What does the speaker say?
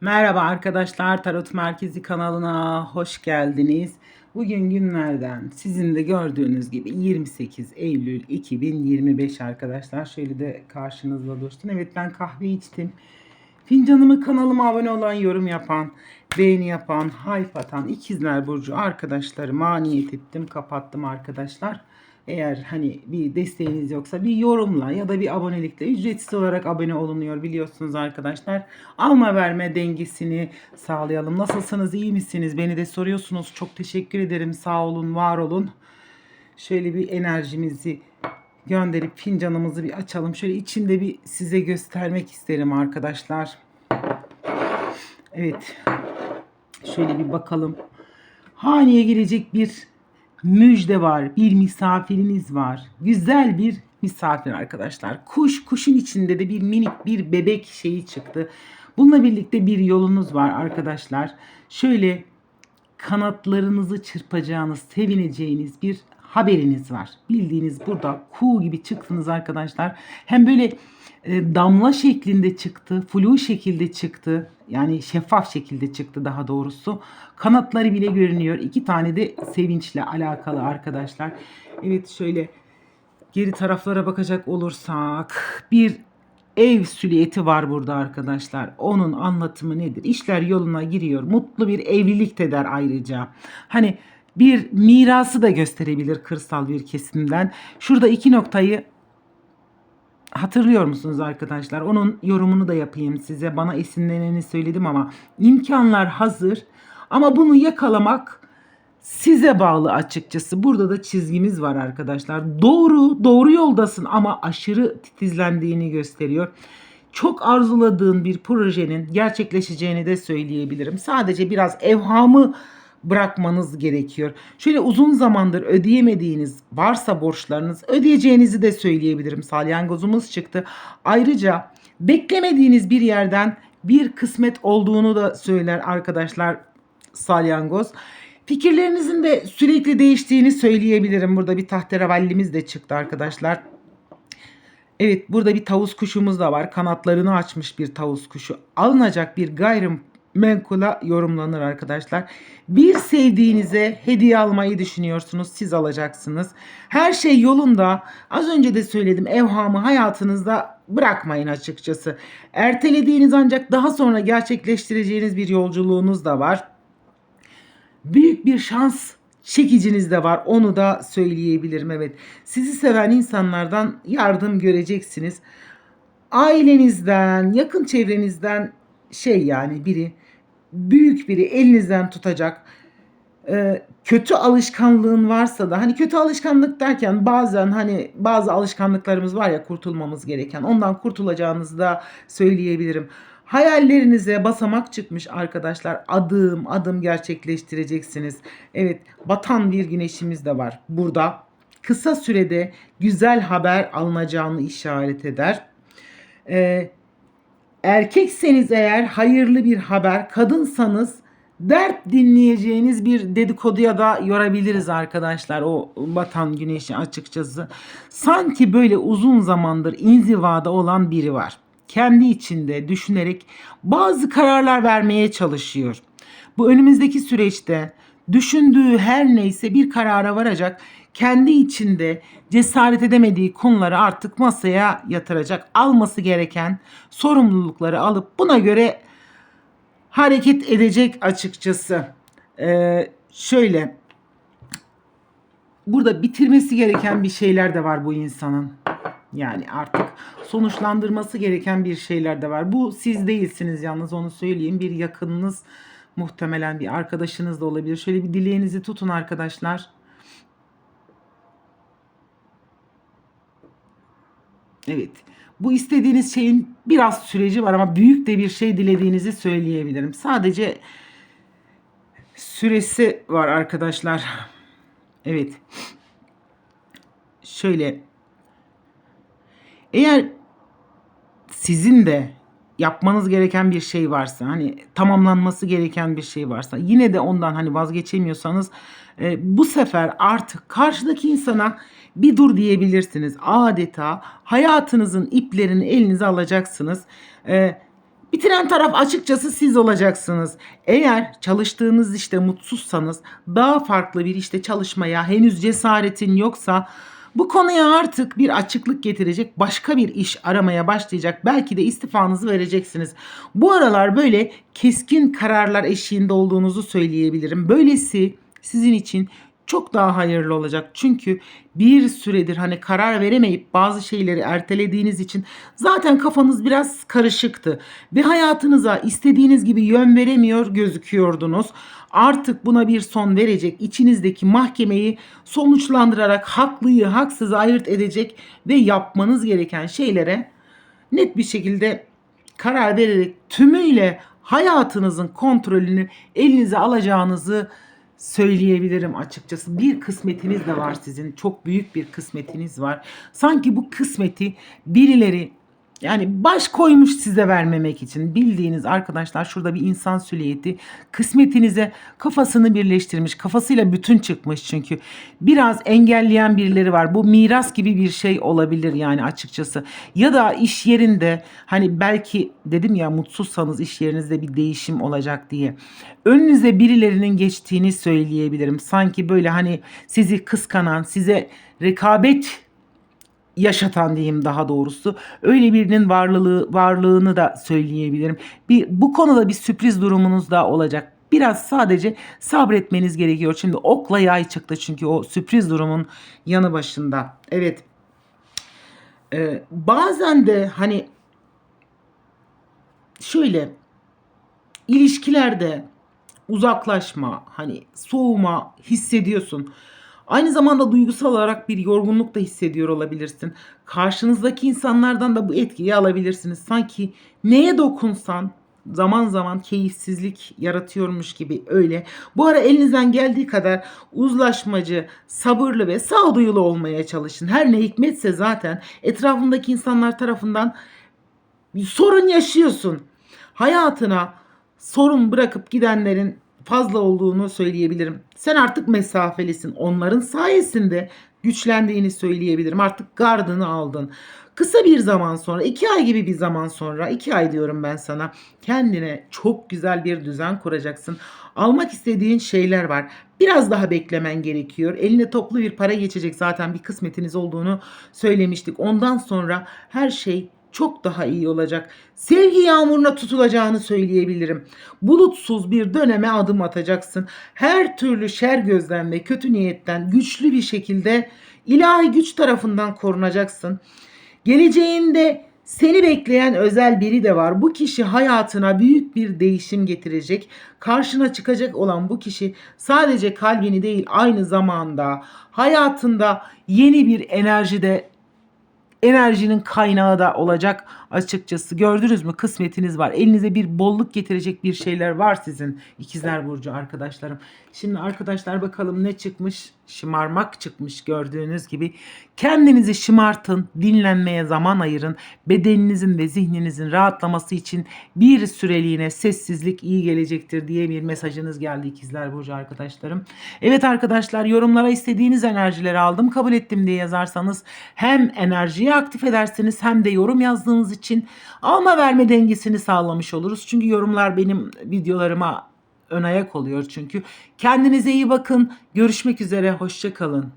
Merhaba arkadaşlar, Tarot Merkezi kanalına hoş geldiniz. Bugün günlerden sizin de gördüğünüz gibi 28 Eylül 2025 arkadaşlar. Şöyle de karşınızda dursun. Evet ben kahve içtim. Fincanımı kanalıma abone olan, yorum yapan, beğeni yapan, hype atan ikizler burcu arkadaşlarıma niyet ettim, kapattım arkadaşlar. Eğer hani bir desteğiniz yoksa bir yorumla ya da bir abonelikle ücretsiz olarak abone olunuyor biliyorsunuz arkadaşlar. Alma verme dengesini sağlayalım. Nasılsınız iyi misiniz? Beni de soruyorsunuz. Çok teşekkür ederim. Sağ olun, var olun. Şöyle bir enerjimizi gönderip fincanımızı bir açalım. Şöyle içinde bir size göstermek isterim arkadaşlar. Evet. Şöyle bir bakalım. Haneye girecek bir müjde var. Bir misafiriniz var. Güzel bir misafir arkadaşlar. Kuş, kuşun içinde de bir minik bir bebek şeyi çıktı. Bununla birlikte bir yolunuz var arkadaşlar. Şöyle kanatlarınızı çırpacağınız, sevineceğiniz bir haberiniz var. Bildiğiniz burada kuğu gibi çıktınız arkadaşlar. Hem böyle e, damla şeklinde çıktı, flu şekilde çıktı. Yani şeffaf şekilde çıktı daha doğrusu. Kanatları bile görünüyor. İki tane de sevinçle alakalı arkadaşlar. Evet şöyle geri taraflara bakacak olursak bir ev süliyeti var burada arkadaşlar. Onun anlatımı nedir? İşler yoluna giriyor. Mutlu bir evlilik de der ayrıca. Hani bir mirası da gösterebilir kırsal bir kesimden. Şurada iki noktayı hatırlıyor musunuz arkadaşlar? Onun yorumunu da yapayım size. Bana esinleneni söyledim ama imkanlar hazır. Ama bunu yakalamak size bağlı açıkçası. Burada da çizgimiz var arkadaşlar. Doğru, doğru yoldasın ama aşırı titizlendiğini gösteriyor. Çok arzuladığın bir projenin gerçekleşeceğini de söyleyebilirim. Sadece biraz evhamı bırakmanız gerekiyor. Şöyle uzun zamandır ödeyemediğiniz varsa borçlarınız ödeyeceğinizi de söyleyebilirim. Salyangozumuz çıktı. Ayrıca beklemediğiniz bir yerden bir kısmet olduğunu da söyler arkadaşlar salyangoz. Fikirlerinizin de sürekli değiştiğini söyleyebilirim. Burada bir tahterevallimiz de çıktı arkadaşlar. Evet burada bir tavus kuşumuz da var. Kanatlarını açmış bir tavus kuşu. Alınacak bir gayrım menkula yorumlanır arkadaşlar. Bir sevdiğinize hediye almayı düşünüyorsunuz. Siz alacaksınız. Her şey yolunda. Az önce de söyledim. Evhamı hayatınızda bırakmayın açıkçası. Ertelediğiniz ancak daha sonra gerçekleştireceğiniz bir yolculuğunuz da var. Büyük bir şans çekiciniz de var. Onu da söyleyebilirim. Evet. Sizi seven insanlardan yardım göreceksiniz. Ailenizden, yakın çevrenizden şey yani biri büyük biri elinizden tutacak e, kötü alışkanlığın varsa da hani kötü alışkanlık derken bazen hani bazı alışkanlıklarımız var ya kurtulmamız gereken ondan kurtulacağınızı da söyleyebilirim. Hayallerinize basamak çıkmış arkadaşlar. Adım adım gerçekleştireceksiniz. Evet, batan bir güneşimiz de var burada. Kısa sürede güzel haber alınacağını işaret eder. Ee, erkekseniz eğer hayırlı bir haber, kadınsanız dert dinleyeceğiniz bir dedikoduya da yorabiliriz arkadaşlar o batan güneşi açıkçası. Sanki böyle uzun zamandır inzivada olan biri var kendi içinde düşünerek bazı kararlar vermeye çalışıyor. Bu önümüzdeki süreçte düşündüğü her neyse bir karara varacak. Kendi içinde cesaret edemediği konuları artık masaya yatıracak. Alması gereken sorumlulukları alıp buna göre hareket edecek açıkçası. Ee, şöyle burada bitirmesi gereken bir şeyler de var bu insanın. Yani artık sonuçlandırması gereken bir şeyler de var. Bu siz değilsiniz yalnız onu söyleyeyim. Bir yakınınız muhtemelen bir arkadaşınız da olabilir. Şöyle bir dileğinizi tutun arkadaşlar. Evet. Bu istediğiniz şeyin biraz süreci var ama büyük de bir şey dilediğinizi söyleyebilirim. Sadece süresi var arkadaşlar. Evet. Şöyle eğer sizin de yapmanız gereken bir şey varsa hani tamamlanması gereken bir şey varsa yine de ondan hani vazgeçemiyorsanız e, bu sefer artık karşıdaki insana bir dur diyebilirsiniz. Adeta hayatınızın iplerini elinize alacaksınız. E, Bitiren taraf açıkçası siz olacaksınız. Eğer çalıştığınız işte mutsuzsanız daha farklı bir işte çalışmaya henüz cesaretin yoksa bu konuya artık bir açıklık getirecek başka bir iş aramaya başlayacak. Belki de istifanızı vereceksiniz. Bu aralar böyle keskin kararlar eşiğinde olduğunuzu söyleyebilirim. Böylesi sizin için çok daha hayırlı olacak. Çünkü bir süredir hani karar veremeyip bazı şeyleri ertelediğiniz için zaten kafanız biraz karışıktı ve hayatınıza istediğiniz gibi yön veremiyor gözüküyordunuz. Artık buna bir son verecek, içinizdeki mahkemeyi sonuçlandırarak haklıyı haksızı ayırt edecek ve yapmanız gereken şeylere net bir şekilde karar vererek tümüyle hayatınızın kontrolünü elinize alacağınızı söyleyebilirim açıkçası. Bir kısmetiniz de var sizin. Çok büyük bir kısmetiniz var. Sanki bu kısmeti birileri yani baş koymuş size vermemek için. Bildiğiniz arkadaşlar şurada bir insan süliyeti kısmetinize kafasını birleştirmiş kafasıyla bütün çıkmış çünkü. Biraz engelleyen birileri var. Bu miras gibi bir şey olabilir yani açıkçası. Ya da iş yerinde hani belki dedim ya mutsuzsanız iş yerinizde bir değişim olacak diye. Önünüze birilerinin geçtiğini söyleyebilirim. Sanki böyle hani sizi kıskanan size rekabet yaşatan diyeyim daha doğrusu. Öyle birinin varlığı varlığını da söyleyebilirim. Bir bu konuda bir sürpriz durumunuz da olacak. Biraz sadece sabretmeniz gerekiyor. Şimdi okla yay çıktı çünkü o sürpriz durumun yanı başında. Evet. Ee, bazen de hani şöyle ilişkilerde uzaklaşma, hani soğuma hissediyorsun. Aynı zamanda duygusal olarak bir yorgunluk da hissediyor olabilirsin. Karşınızdaki insanlardan da bu etkiyi alabilirsiniz. Sanki neye dokunsan zaman zaman keyifsizlik yaratıyormuş gibi öyle. Bu ara elinizden geldiği kadar uzlaşmacı, sabırlı ve sağduyulu olmaya çalışın. Her ne hikmetse zaten etrafındaki insanlar tarafından sorun yaşıyorsun. Hayatına sorun bırakıp gidenlerin fazla olduğunu söyleyebilirim. Sen artık mesafelisin. Onların sayesinde güçlendiğini söyleyebilirim. Artık gardını aldın. Kısa bir zaman sonra, iki ay gibi bir zaman sonra, iki ay diyorum ben sana, kendine çok güzel bir düzen kuracaksın. Almak istediğin şeyler var. Biraz daha beklemen gerekiyor. Eline toplu bir para geçecek zaten bir kısmetiniz olduğunu söylemiştik. Ondan sonra her şey çok daha iyi olacak. Sevgi yağmuruna tutulacağını söyleyebilirim. Bulutsuz bir döneme adım atacaksın. Her türlü şer gözden ve kötü niyetten güçlü bir şekilde ilahi güç tarafından korunacaksın. Geleceğinde seni bekleyen özel biri de var. Bu kişi hayatına büyük bir değişim getirecek. Karşına çıkacak olan bu kişi sadece kalbini değil aynı zamanda hayatında yeni bir enerji de enerjinin kaynağı da olacak açıkçası. Gördünüz mü kısmetiniz var. Elinize bir bolluk getirecek bir şeyler var sizin ikizler burcu arkadaşlarım. Şimdi arkadaşlar bakalım ne çıkmış? Şımarmak çıkmış gördüğünüz gibi. Kendinizi şımartın, dinlenmeye zaman ayırın. Bedeninizin ve zihninizin rahatlaması için bir süreliğine sessizlik iyi gelecektir diye bir mesajınız geldi ikizler burcu arkadaşlarım. Evet arkadaşlar yorumlara istediğiniz enerjileri aldım kabul ettim diye yazarsanız hem enerjiyi aktif edersiniz hem de yorum yazdığınız için alma verme dengesini sağlamış oluruz. Çünkü yorumlar benim videolarıma ön ayak oluyor çünkü. Kendinize iyi bakın. Görüşmek üzere. Hoşça kalın.